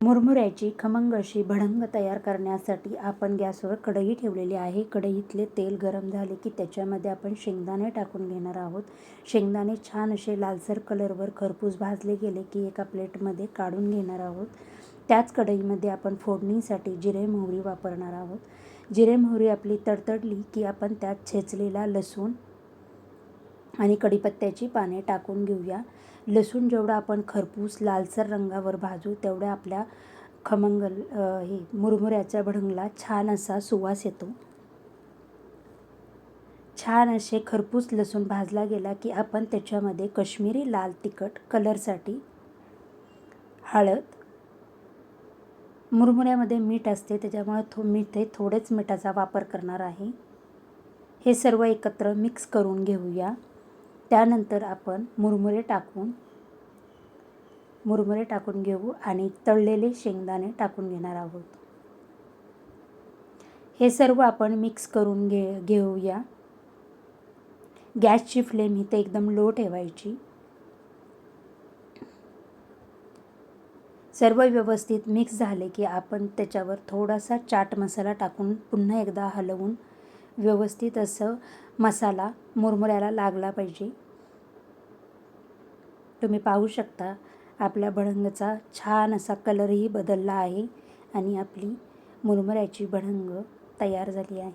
मुरमुऱ्याची खमंग अशी भडंग तयार करण्यासाठी आपण गॅसवर कढई ठेवलेली आहे. कढईतले तेल गरम झाले की त्याच्यामध्ये आपण शेंगदाणे टाकून घेणार आहोत. शेंगदाणे छान असे लालसर कलरवर खरपूस भाजले गेले की एका प्लेटमध्ये काढून घेणार आहोत. त्याच कढईमध्ये आपण फोडणीसाठी जिरे मोहरी वापरणार आहोत. जिरे मोहरी आपली तडतडली की आपण त्यात छेचलेला लसूण आणि कढीपत्त्याची पाने टाकून घेऊया. लसूण जेवढं आपण खरपूस लालसर रंगावर भाजू तेवढ्या आपल्या खमंगल हे मुरमुऱ्याच्या भडंगला छान असा सुवास येतो. छान असे खरपूस लसूण भाजला गेला की आपण त्याच्यामध्ये कश्मीरी लाल तिखट कलरसाठी हळद मुरमुऱ्यामध्ये मीठ असते त्याच्यामुळे थो मीठ हे थोडेच मिठाचा वापर करणार आहे. हे सर्व एकत्र मिक्स करून घेऊया. त्यानंतर आपण मुरमुरे टाकून मुरमुरे टाकून घेऊ आणि तळलेले शेंगदाणे टाकून घेणार आहोत. हे सर्व आपण मिक्स करून घे घेऊया. गॅसची फ्लेम इथे एकदम लो ठेवायची. सर्व व्यवस्थित मिक्स झाले की आपण त्याच्यावर थोडासा चाट मसाला टाकून पुन्हा एकदा हलवून व्यवस्थित असं मसाला मुरमुऱ्याला लागला पाहिजे. तुम्ही पाहू शकता आपल्या भडंगचा छान असा कलरही बदलला आहे आणि आपली मुरमुऱ्याची भडंग तयार झाली आहे.